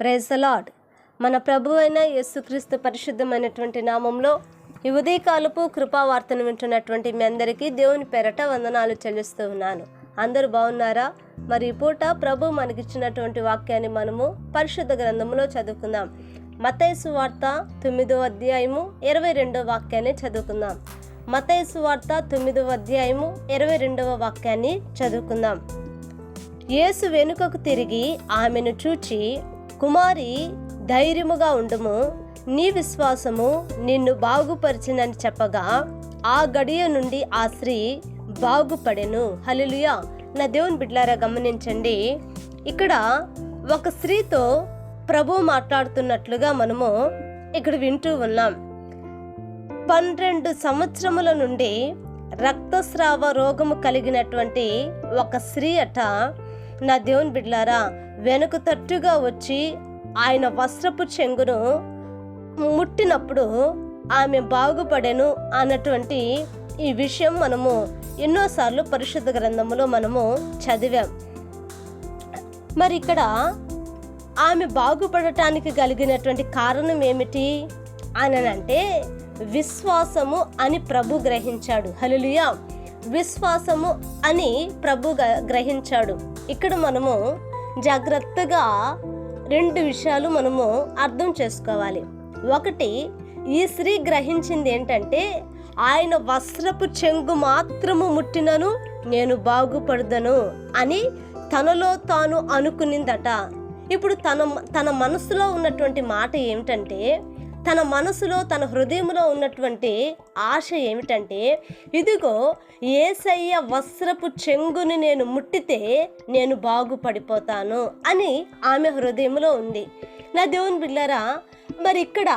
Praise lord మన ప్రభు అయిన యేసుక్రీస్తు పరిశుద్ధమైనటువంటి నామంలో ఈ ఉదయకాలపు కృపావార్తను వింటున్నటువంటి మీ అందరికీ దేవుని పెరట వందనాలు చెల్లిస్తూ ఉన్నాను. అందరూ బాగున్నారా? మరి ఈ పూట ప్రభు మనకిచ్చినటువంటి వాక్యాన్ని మనము పరిశుద్ధ గ్రంథంలో చదువుకుందాం. మతైసు వార్త తొమ్మిదో అధ్యాయము ఇరవై రెండో వాక్యాన్ని చదువుకుందాం. మతైసు వార్త తొమ్మిదవ అధ్యాయము ఇరవై రెండవ వాక్యాన్ని చదువుకుందాం. యేసు వెనుకకు తిరిగి ఆమెను చూచి కుమారి ధైర్యముగా ఉండుము నీ విశ్వాసము నిన్ను బాగుపరిచినని చెప్పగా ఆ గడియ నుండి ఆ స్త్రీ బాగుపడెను. హలిలుయా నా దేవుని బిడ్లారా గమనించండి. ఇక్కడ ఒక స్త్రీతో ప్రభు మాట్లాడుతున్నట్లుగా మనము ఇక్కడ వింటూ ఉన్నాం. పన్నెండు సంవత్సరముల నుండి రక్తస్రావ రోగము కలిగినటువంటి ఒక స్త్రీ అట నా దేవుని బిడ్లారా వెనుక తట్టుగా వచ్చి ఆయన వస్త్రపు చెంగును ముట్టినప్పుడు ఆమె బాగుపడెను అన్నటువంటి ఈ విషయం మనము ఎన్నోసార్లు పరిశుద్ధ గ్రంథములో మనము చదివాం. మరి ఇక్కడ ఆమె బాగుపడటానికి కలిగినటువంటి కారణం ఏమిటి అని అంటే విశ్వాసము అని ప్రభు గ్రహించాడు. హలులుయా విశ్వాసము అని ప్రభు గ- గ్రహించాడు. ఇక్కడ మనము జాగ్రత్తగా రెండు విషయాలు మనము అర్థం చేసుకోవాలి. ఒకటి ఈ స్త్రీ గ్రహించింది ఏంటంటే ఆయన వస్త్రపు చెంగు మాత్రము ముట్టినను నేను బాగుపడదను అని తనలో తాను అనుకునిందట. ఇప్పుడు తన తన మనసులో ఉన్నటువంటి మాట ఏమిటంటే తన మనసులో తన హృదయంలో ఉన్నటువంటి ఆశ ఏమిటంటే ఇదిగో ఏసయ్య వస్త్రపు చెంగుని నేను ముట్టితే నేను బాగుపడిపోతాను అని ఆమె హృదయంలో ఉంది. నా దేవుని బిళ్ళరా మరి ఇక్కడ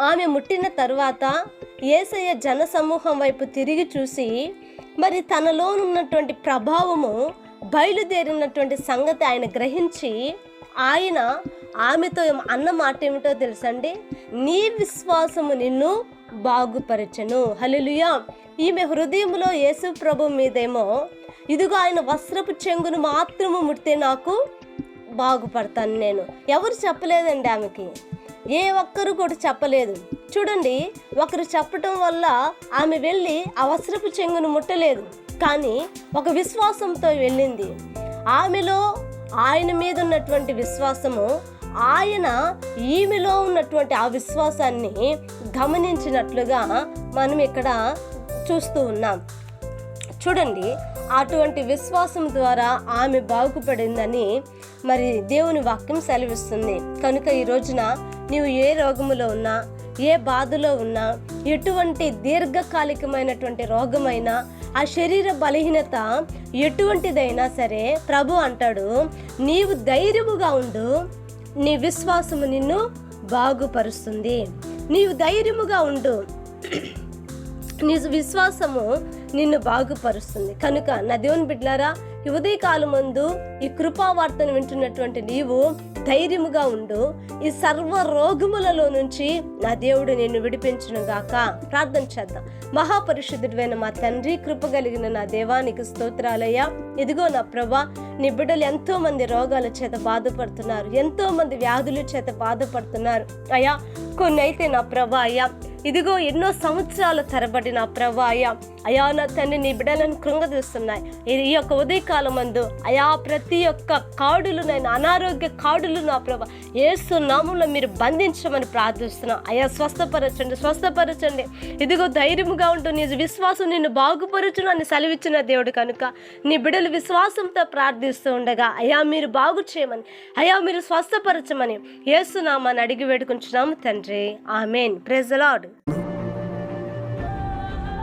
ఆమె ముట్టిన తర్వాత ఏసయ్య జన సమూహం వైపు తిరిగి చూసి మరి తనలో ఉన్నటువంటి ప్రభావము బయలుదేరినటువంటి సంగతి ఆయన గ్రహించి ఆయన ఆమెతో అన్న మాట ఏమిటో తెలుసండి? నీ విశ్వాసము నిన్ను బాగుపరచను. హలిలుయా ఈమె హృదయంలో యేసు ప్రభు మీదేమో ఇదిగో ఆయన వస్త్రపు చెంగును మాత్రము ముడితే నాకు బాగుపడతాను నేను. ఎవరు చెప్పలేదండి ఆమెకి? ఏ ఒక్కరు కూడా చెప్పలేదు. చూడండి ఒకరు చెప్పటం వల్ల ఆమె వెళ్ళి ఆ వస్త్రపు చెంగును ముట్టలేదు. కానీ ఒక విశ్వాసంతో వెళ్ళింది. ఆమెలో ఆయన మీద ఉన్నటువంటి విశ్వాసము ఆయన ఈమెలో ఉన్నటువంటి ఆ విశ్వాసాన్ని గమనించినట్లుగా మనం ఇక్కడ చూస్తూ ఉన్నాం. చూడండి అటువంటి విశ్వాసం ద్వారా ఆమె బాగుపడిందని మరి దేవుని వాక్యం సెలవిస్తుంది. కనుక ఈ రోజున నీవు ఏ రోగములో ఉన్నా ఏ బాధలో ఉన్నా ఎటువంటి దీర్ఘకాలికమైనటువంటి రోగమైనా ఆ శరీర బలహీనత ఎటువంటిదైనా సరే ప్రభు అంటాడు నీవు ధైర్యముగా ఉండు నీ విశ్వాసము నిన్ను బాగుపరుస్తుంది. నీవు ధైర్యముగా ఉండు నీ విశ్వాసము నిన్ను బాగుపరుస్తుంది. కనుక నా దేవుని బిడ్లారా ఉదయకాలం ముందు ఈ కృపావార్తను వింటున్నటువంటి నీవు ధైర్యముగా ఉండు. ఈ సర్వ రోగములలో నుంచి నా దేవుడు నిన్ను విడిపించును గాక. ప్రార్థన చేద్దాం. మహాపరిశుద్ధుడైన మా తండ్రి కృప కలిగిన నా దేవానికి స్తోత్రాలయ్యా. ఇదిగో నా ప్రభా నీ బిడ్డలు ఎంతో మంది రోగాల చేత బాధపడుతున్నారు. ఎంతో మంది వ్యాధుల చేత బాధపడుతున్నారు. అయ్యా కొన్ని అయితే నా ప్రభా అయ్యా. ఇదిగో ఎన్నో సంవత్సరాల తరబడి నా ప్రభా అయ్యా. అయా నా తండ్రి నీ బిడ్డలను కృంగదీస్తున్నాయి. ఈ- యొక్క ఉదయకాలం మందు అయా ప్రతి ఒక్క కాడులు నేను అనారోగ్య కాడులు నా ప్రభా ఏసు నామంలో మీరు బంధించమని ప్రార్థిస్తున్నాం. అయా స్వస్థపరచండి స్వస్థపరచండి. ఇదిగో ధైర్యముగా ఉంటూ నీ విశ్వాసం నిన్ను బాగుపరచును అని సెలవిచ్చిన దేవుడు కనుక నీ బిడ్డలు విశ్వాసంతో ప్రార్థిస్తూ ఉండగా అయా మీరు బాగు చేయమని అయా మీరు స్వస్థపరచమని ఏసునామాని అడిగి వేడుకుంటున్నాము తండ్రి. ఆమెన్. ప్రెజలాడు